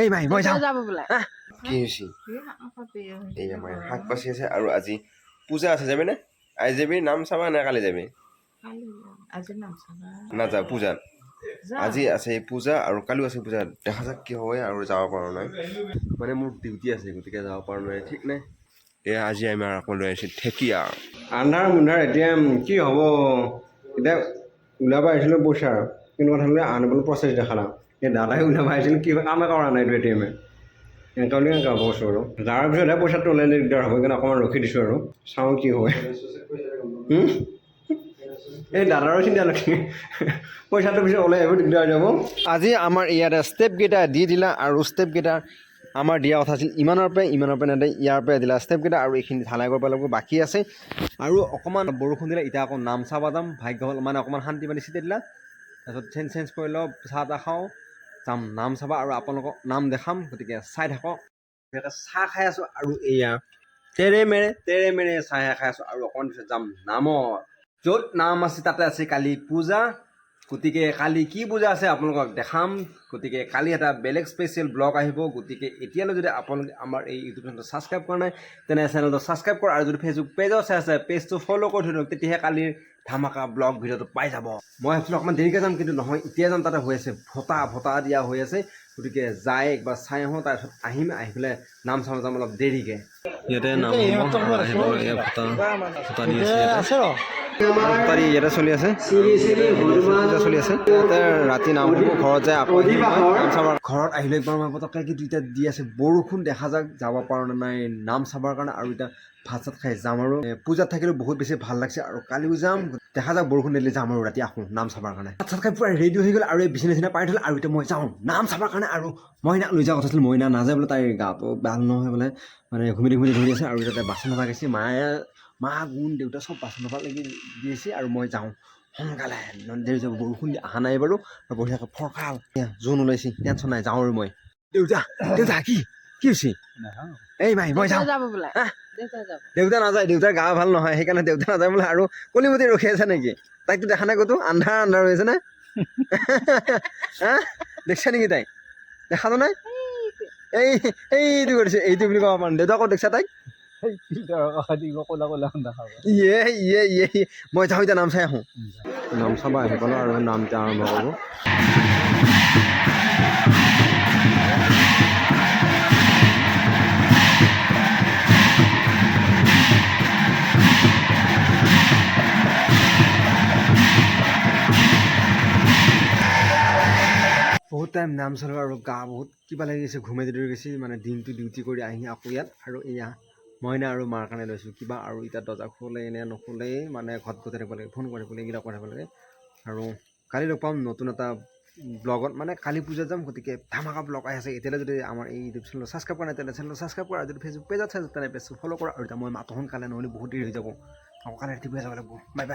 এই মাই মই যাওঁ যাব বোলে কি হৈছে এই আমাৰ শাক পাচি আছে আৰু আজি পূজা আছে যাবি নে আজি যাবি নাম চাবা নে কালি যাবি নাযাওঁ পূজাত আজি আছে পূজা আৰু কালিও আছে পূজা দেখা যাক কি হয় আৰু যাব পৰা নাই মানে মোৰ ডিউটি আছে গতিকে যাব পৰা নাই ঠিক নাই এয়া আজি আমাৰ আকৌ লৈ আহিছোঁ ঢেকীয়া আন্ধাৰ মুন্ধাৰ এতিয়া কি হ'ব এতিয়া ওলাব আহিছিলোঁ পইচা কিন্তু কথা হ'লে আনিবলৈ প্ৰচেছ দেখালা দাদাই ওলাব আহিছিল কি কামে কৰা নাই এইটো এ টি এমে এনেকুৱা বুলি এনেকুৱা কৈছোঁ আৰু। যাৰ পিছতহে পইচাটো ওলাই দিগদাৰ হ'ব সেইকাৰণে অকণমান ৰখি দিছোঁ আৰু। চাওঁ কি হয়। এই দাদাৰো চিন্তা লাগে পইচাটো পিছত ওলাই আহিব দিগদাৰ হৈ যাব। আজি আমাৰ ইয়াতে ষ্টেপকেইটা দি দিলা আৰু ষ্টেপকেইটা আমাৰ দিয়া কথা আছিল ইমানৰ পৰা ইমানৰ পৰা নেদে, ইয়াৰ পৰা দিলা ষ্টেপকেইটা আৰু এইখিনি ঢালাই কৰিব লাগিব, বাকী আছে। আৰু অকণমান বৰষুণ দিলে, এতিয়া আকৌ নাম চাব যাম, ভাগ্য হ'ল মানে অকণমান শান্তি পানী চিটি দিলা। তাৰপিছত চেঞ্জ চেঞ্জ কৰি লওঁ চাহ তাহ খাওঁ যাম নাম চাবা আৰু আপোনালোকক নাম দেখাম গতিকে চাই থাকক। চাহ খাই আছোঁ আৰু এয়া। তেৰে মেৰে তেৰে মেৰে চাহ খাই আছোঁ আৰু অকণমান পিছত যাম নামত। য'ত নাম আছে তাতে আছে কালি পূজা। গতিকে কালি কি পূজা আছে আপোনালোকক দেখাম। গতিকে কালি এটা বেলেগ স্পেচিয়েল ব্লগ আহিব। গতিকে এতিয়ালৈ যদি আপোনালোকে আমাৰ এই ইউটিউব চেনেলটো ছাবস্ক্ৰাইব কৰা নাই তেনে চেনেলটো ছাবস্ক্ৰাইব কৰা আৰু যদি ফেচবুক পেজত চাই আছে পেজটো ফ'ল' কৰি থৈ দিয়ক তেতিয়াহে কালিৰ ধামাকা ব্লগ ভিডিঅ'টো পাই যাব। মই ভাবিছিলোঁ অকণমান দেৰিকৈ যাম কিন্তু নহয় এতিয়া যাম তাতে হৈ আছে। ভটা ভটা দিয়া হৈ আছে। গতিকে যাই একবাৰ চাই আহোঁ তাৰপিছত আহিম আহি পেলাই নাম চাম যাম অলপ দেৰিকৈ। ইয়াতে নাম তাৰি ইয়াতে চলি আছে চলি আছে ৰাতি নাম হ'ব ঘৰত যায় আকৌ ঘৰত আহিলে একবাৰ মই পটককৈ এতিয়া দি আছে, বৰষুণ দেখা যাক, যাব পৰা নাই, নাম চাবৰ কাৰণে আৰু এতিয়া ভাত চাত খাই যাম আৰু। পূজাত থাকিলেও বহুত বেছি ভালো লাগিছে আৰু কালিও যাম। দেখা যাক বৰষুণ দিলে যাম আৰু ৰাতি আহোঁ, নাম চাবৰ কাৰণে। ভাত চাত খাই পূৰা ৰেডি হৈ গ'ল আৰু এই বিচনা চিনা পাৰি থ'লে আৰু এতিয়া মই যাওঁ, নাম চাবৰ কাৰণে আৰু মইনা লৈ যোৱা কথা আছিল মইনা নাযায় বোলে, তাইৰ গাটো ভালো নহয় বোলে। মানে ঘুমিটি ঘুমিটি ধৰি আছে আৰু এতিয়া বাচন গৈছে মায়ে মা গুণ দেউতা চব বাচন ধোৱা লাগি দি আৰু মই যাওঁ সোনকালে। দেৰি যাব বৰষুণ অহা নাই বাৰু। আৰু বঢ়িয়াকৈ ফৰকাল। জোন ওলাইছে টেনশ্যন নাই যাওঁ আৰু মই। দেউতা দেউতা কি? কি হৈছে? এই মাই মই যাওঁ। যাব বোলে। দেউতা নাযায় দেউতাৰ গা ভালো নহয় সেইকাৰণে দেউতা নাযায় বোলে। আৰু কলিমতি ৰখি আছে নেকি? তাইকতো দেখা নাই ক'তো? আন্ধাৰ আন্ধাৰ হৈ আছে নে? হা? দেখিছা নেকি তাইক? দেখাতো নাই? এই এইটো কৰিছে এইটো বুলি ক'ব পাৰোঁ। দেউতা ক'ত দেখিছা তাইক? ইয়ে ইয়ে ইয়ে ইয়ে। মই যাওঁ এতিয়া নাম চাই আহোঁ নাম চাব আহি পালোঁ আৰু নাম এতিয়া আৰম্ভ বহুত টাইম নাম চলালোঁ আৰু গা বহুত কিবা লাগি গৈছে ঘুমাই ধৰি গৈছে মানে দিনটো ডিউটি কৰি আহি আকৌ ইয়াত আৰু এয়া মইনা আৰু মাৰ কাৰণে লৈছোঁ। কিবা আৰু এতিয়া দৰ্জা খোলে এনে নোখোলেই মানে ঘৰত গৈ থাকিব লাগে, ফোন কৰিব লাগে, এইবিলাক কৰিব লাগে। আৰু কালি লগ পাম নতুন এটা ব্লগত মানে কালি পূজাত যাম, গতিকে ধামাকা ব্লগ আহি আছে। এতিয়ালৈ যদি আমাৰ এই ইউটিউব চেনেলত ছাবস্ক্ৰাইব কৰা নাই তেনে চেনেলত ছাবস্ক্ৰাইব কৰা। যদি ফেচবুক পেজত চাই তেনে পেজটো ফ'ল' কৰা। আৰু এতিয়া মই মাতো সোনকালে নহ'লে বহুত দেৰি হৈ যাব। আকৌ কালি ৰাতিপুৱাই যাব লাগিব। Bye bye